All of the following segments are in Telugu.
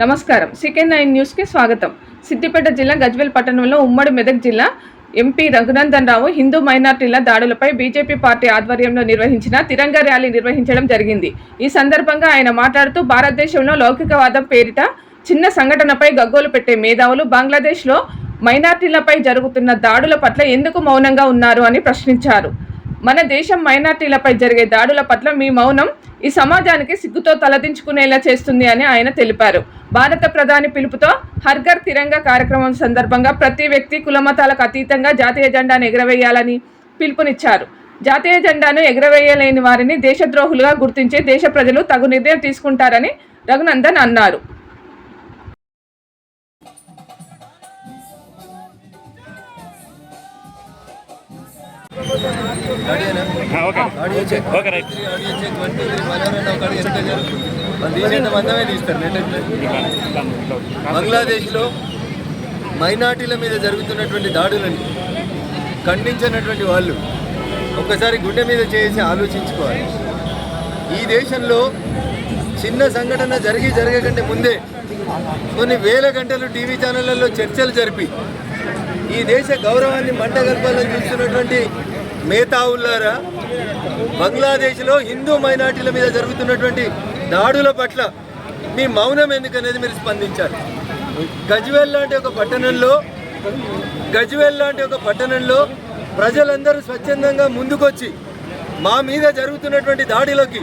నమస్కారం. సికెన్ నైన్ న్యూస్కి స్వాగతం. సిద్దిపేట జిల్లా గజ్వేల్ పట్టణంలో ఉమ్మడి మెదక్ జిల్లా ఎంపీ రఘునందన్ రావు హిందూ మైనార్టీల దాడులపై బీజేపీ పార్టీ ఆధ్వర్యంలో నిర్వహించిన తిరంగ ర్యాలీ నిర్వహించడం జరిగింది. ఈ సందర్భంగా ఆయన మాట్లాడుతూ భారతదేశంలో లౌకికవాదం పేరిట చిన్న సంఘటనపై గగ్గోలు పెట్టే మేధావులు బంగ్లాదేశ్లో మైనార్టీలపై జరుగుతున్న దాడుల పట్ల ఎందుకు మౌనంగా ఉన్నారు అని ప్రశ్నించారు. మన దేశం మైనార్టీలపై జరిగే దాడుల పట్ల మీ మౌనం ఈ సమాజానికి సిగ్గుతో తలదించుకునేలా చేస్తుంది అని ఆయన తెలిపారు. భారత ప్రధాని పిలుపుతో హర్ఘర్ తిరంగా కార్యక్రమం సందర్భంగా ప్రతి వ్యక్తి కులమతాలకు అతీతంగా జాతీయ జెండాను ఎగురవేయాలని పిలుపునిచ్చారు. జాతీయ జెండాను ఎగురవేయలేని వారిని దేశద్రోహులుగా గుర్తించి దేశ ప్రజలు తగు నిర్ణయం తీసుకుంటారని రఘునందన్ అన్నారు. ఓకే రైట్ మందమే బంగ్లాదేశ్లో మైనార్టీల మీద జరుగుతున్నటువంటి దాడులని ఖండించినటువంటి వాళ్ళు ఒక్కసారి గుండె మీద చేసి ఆలోచించుకోవాలి. ఈ దేశంలో చిన్న సంఘటన జరిగి జరగకంటే ముందే కొన్ని వేల గంటలు టీవీ ఛానళ్ళలో చర్చలు జరిపి ఈ దేశ గౌరవాన్ని మంటగల్పాలని చూస్తున్నటువంటి మేతావుల్లారా బంగ్లాదేశ్లో హిందూ మైనార్టీల మీద జరుగుతున్నటువంటి దాడుల పట్ల మీ మౌనం ఎందుకనేది మీరు స్పందించాలి. గజ్వేల్ లాంటి ఒక పట్టణంలో గజ్వేల్ లాంటి ఒక పట్టణంలో ప్రజలందరూ స్వచ్ఛందంగా ముందుకొచ్చి మా మీద జరుగుతున్నటువంటి దాడిలోకి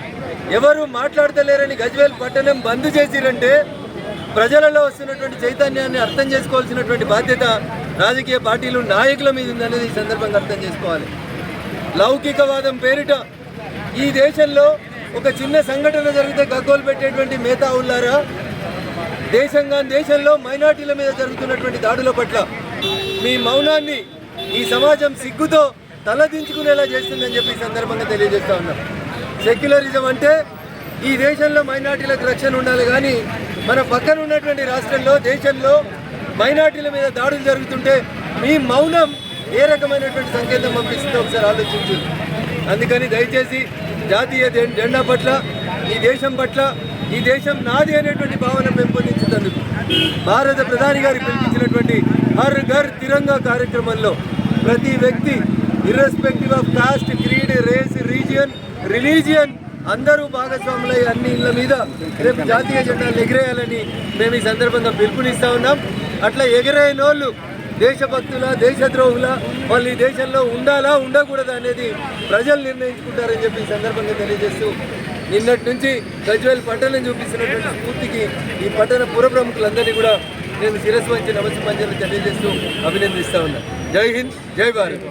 ఎవరు మాట్లాడతలేరని గజ్వేల్ పట్టణం బంద్ చేసిరంటే ప్రజలలో వస్తున్నటువంటి చైతన్యాన్ని అర్థం చేసుకోవాల్సినటువంటి బాధ్యత రాజకీయ పార్టీలు నాయకుల మీద ఉందనేది ఈ సందర్భంగా అర్థం చేసుకోవాలి. లౌకికవాదం పేరిట ఈ దేశంలో ఒక చిన్న సంఘటన జరిగితే గగ్గోలు పెట్టేటువంటి మేధావులారా దేశంగా దేశంలో మైనార్టీల మీద జరుగుతున్నటువంటి దాడుల పట్ల మీ మౌనాన్ని ఈ సమాజం సిగ్గుతో తలదించుకునేలా చేస్తుందని చెప్పి ఈ సందర్భంగా తెలియజేస్తా ఉన్నాం. సెక్యులరిజం అంటే ఈ దేశంలో మైనార్టీలకు రక్షణ ఉండాలి కానీ మన పక్కన ఉన్నటువంటి రాష్ట్రంలో దేశంలో మైనార్టీల మీద దాడులు జరుగుతుంటే మీ మౌనం ఏ రకమైనటువంటి సంకేతం పంపిస్తుందో ఒకసారి ఆలోచించు. అందుకని దయచేసి జాతీయ జెండా పట్ల ఈ దేశం పట్ల ఈ దేశం నాది అనేటువంటి భావన పెంపొందించినందుకు భారత ప్రధాని గారు పిలిపించినటువంటి హర్ ఘర్ తిరంగా కార్యక్రమంలో ప్రతి వ్యక్తి irrespective of caste creed race region religion అందరూ భాగస్వాములై అన్ని ఇళ్ళ మీద రేపు జాతీయ జెండాలు ఎగిరేయాలని మేము ఈ సందర్భంగా పిలుపునిస్తా ఉన్నాం. అట్లా ఎగిరేయని వాళ్ళు దేశభక్తుల దేశద్రోహుల వాళ్ళు ఈ దేశంలో ఉండాలా ఉండకూడదా అనేది ప్రజలు నిర్ణయించుకుంటారని చెప్పి ఈ సందర్భంగా తెలియజేస్తూ నిన్నటి నుంచి గజ్వేల్ పట్టణం చూపిస్తున్నటువంటి స్ఫూర్తికి ఈ పట్టణ పుర ప్రముఖులందరినీ కూడా నేను శిరస్సు వంచి నమస్సు తెలియజేస్తూ అభినందిస్తా ఉన్నా. జై హింద్ జై భారత్.